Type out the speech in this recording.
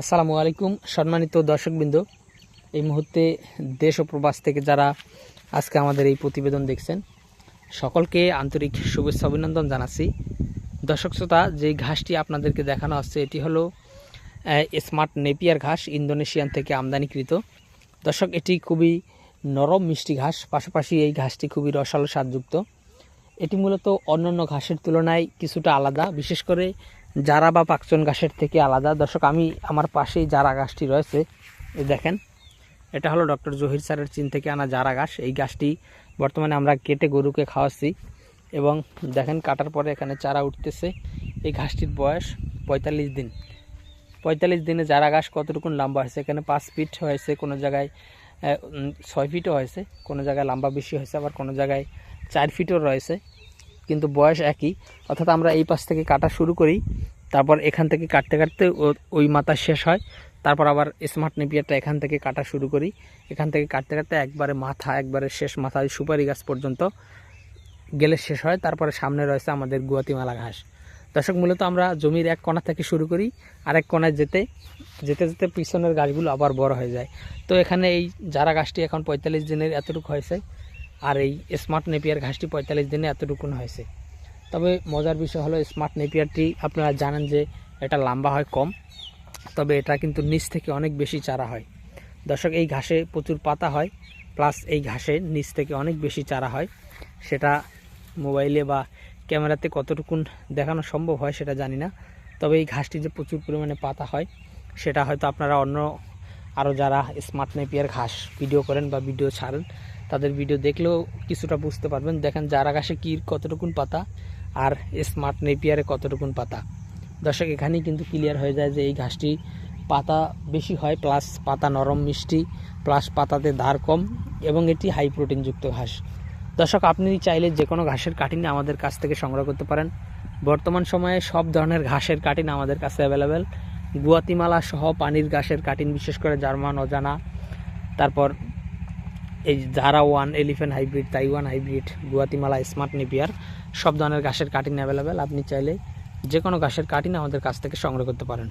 আসসালামু আলাইকুম, সম্মানিত দর্শকবৃন্দ। এই মুহূর্তে দেশ ও প্রবাস থেকে যারা আজকে আমাদের এই প্রতিবেদন দেখছেন, সকলকে আন্তরিক শুভেচ্ছা অভিনন্দন জানাচ্ছি। দর্শক শ্রোতা, যে ঘাসটি আপনাদেরকে দেখানো হচ্ছে, এটি হলো স্মার্ট নেপিয়ার ঘাস, ইন্দোনেশিয়ান থেকে আমদানিকৃত। দর্শক, এটি খুবই নরম মিষ্টি ঘাস, পাশাপাশি এই ঘাসটি খুবই রসালো স্বাদযুক্ত। এটি মূলত অন্যান্য ঘাসের তুলনায় কিছুটা আলাদা, বিশেষ করে জারা বা পাকচন ঘাসের থেকে আলাদা। দর্শক, আমি আমার পাশেই জারা গাছটি রয়েছে দেখেন, এটা হলো ডক্টর জহির স্যারের চীন থেকে আনা জারা গাছ। এই গাছটি বর্তমানে আমরা কেটে গরুকে খাওয়াচ্ছি এবং দেখেন কাটার পরে এখানে চারা উঠতেছে। এই ঘাসটির বয়স পঁয়তাল্লিশ দিন। পঁয়তাল্লিশ দিনে জারা গাছ কতটুকুন লম্বা হয়েছে? এখানে পাঁচ ফিট হয়েছে, কোনো জায়গায় ছয় ফিটও হয়েছে, কোনো জায়গায় লম্বা বেশি হয়েছে, আবার কোনো জায়গায় চার ফিটও রয়েছে। কিন্তু বয়স একই। অর্থাৎ আমরা এই পাশ থেকে কাটা শুরু করি, তারপর এখান থেকে কাটতে কাটতে ওই মাথা শেষ হয়। তারপর আবার স্মার্ট নেপিয়ারটা এখান থেকে কাটা শুরু করি। এখান থেকে কাটতে কাটতে একবারে মাথা, একবারে শেষ মাথা, ওই সুপারি গাছ পর্যন্ত গেলে শেষ হয়। তারপরে সামনে রয়েছে আমাদের গুয়াতিমালা ঘাস। দর্শক, মূলত আমরা জমির এক কোণা থেকে শুরু করি, আরেক কোণায় যেতে যেতে যেতে পিছনের গাছগুলো আবার বড় হয়ে যায়। তো এখানে এই যারা গাছটি এখন পঁয়তাল্লিশ দিনের এতটুকু হয়েছে আর এই স্মার্ট নেপিয়ার ঘাসটি পঁয়তাল্লিশ দিনে এতটুকুন হয়েছে। তবে মজার বিষয় হলো স্মার্ট নেপিয়ারটি আপনারা জানেন যে এটা লম্বা হয় কম, তবে এটা কিন্তু নিচ থেকে অনেক বেশি চারা হয়। দর্শক, এই ঘাসে প্রচুর পাতা হয় প্লাস এই ঘাসে নিচ থেকে অনেক বেশি চারা হয়। সেটা মোবাইলে বা ক্যামেরাতে কতটুকুন দেখানো সম্ভব হয় সেটা জানি না, তবে এই ঘাসটি যে প্রচুর পরিমাণে পাতা হয়, সেটা হয়তো আপনারা অন্য আরও যারা স্মার্ট নেপিয়ার ঘাস ভিডিও করেন বা ভিডিও ছাড়েন তাদের ভিডিও দেখলেও কিছুটা বুঝতে পারবেন। দেখেন যারা ঘাসে কী কতটুকুন পাতা আর স্মার্ট নেপিয়ারে কতটুকুন পাতা। দর্শক, এখানেই কিন্তু ক্লিয়ার হয়ে যায় যে এই ঘাসটি পাতা বেশি হয় প্লাস পাতা নরম, মিষ্টি প্লাস পাতাতে ধার কম এবং এটি হাই প্রোটিনযুক্ত ঘাস। দর্শক, আপনি চাইলে যে কোনো ঘাসের কাটিং আমাদের কাছ থেকে সংগ্রহ করতে পারেন। বর্তমান সময়ে সব ধরনের ঘাসের কাটিন আমাদের কাছে অ্যাভেলেবেল গুয়াতিমালা সহ পানির ঘাসের কাটিন বিশেষ করে জার্মান, অজানা, তারপর এই ধারা one elephant hybrid Taiwan hybrid Guatemala smart napier সব ধরনের গাছের কাটিং অ্যাভেলেবেল আপনি চাইলে যে কোনো গাছের কাটিং আমাদের কাছ থেকে সংগ্রহ করতে পারেন।